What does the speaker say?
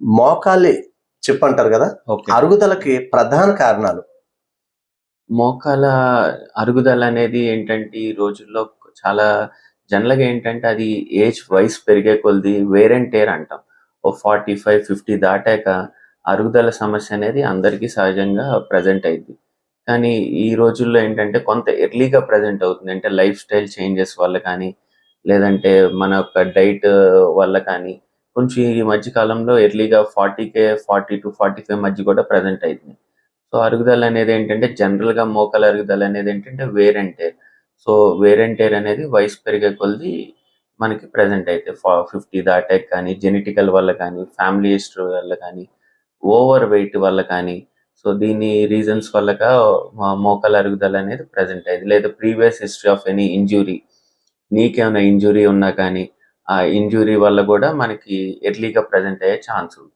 మోకాలి చిప్ అంటారు కదా? అరుగుదలకి ప్రధాన కారణాలు. మోకాల అరుగుదల అనేది ఏంటంటే ఈ రోజుల్లో చాలా జనరల్గా ఏంటంటే అది ఏజ్ వయసు పెరిగే కొలది వేర్ అండ్ టేర్ అంటాం. ఓ ఫార్టీ ఫైవ్ ఫిఫ్టీ దాటాక అరుగుదల సమస్య అనేది అందరికీ సహజంగా ప్రజెంట్ అయింది కానీ ఈ రోజుల్లో ఏంటంటే కొంత ఎర్లీగా ప్రజెంట్ అవుతుంది. అంటే లైఫ్ స్టైల్ చేంజెస్ వల్ల కానీ లేదంటే మన యొక్క డైట్ వల్ల కానీ కొంచెం ఈ మధ్య కాలంలో ఎర్లీగా ఫార్టీకే ఫార్టీ టు ఫార్టీ ఫైవ్ మధ్య కూడా ప్రజెంట్ అవుతుంది సో అరుగుదల అనేది ఏంటంటే జనరల్గా మోకాల అరుగుదల అనేది ఏంటంటే wear and tear so wear and tear అనేది వయసు పెరిగే కొలది మనకి ప్రజెంట్ అయితే. ఫిఫ్టీ దాటాక్ కానీ జెనెటికల్ వల్ల కానీ ఫ్యామిలీ హిస్టరీ వల్ల కానీ ఓవర్ వెయిట్ వల్ల కానీ సో దీని రీజన్స్ వల్లగా మోకల మోకాల అరుగుదల అనేది ప్రజెంట్ అయింది. లేదా previous history of any injury నీకేమైనా ఇంజురీ ఉన్నా కానీ ఆ ఇంజురీ వల్ల కూడా మనకి ఎర్లీగా ప్రజెంట్ అయ్యే ఛాన్స్ ఉంది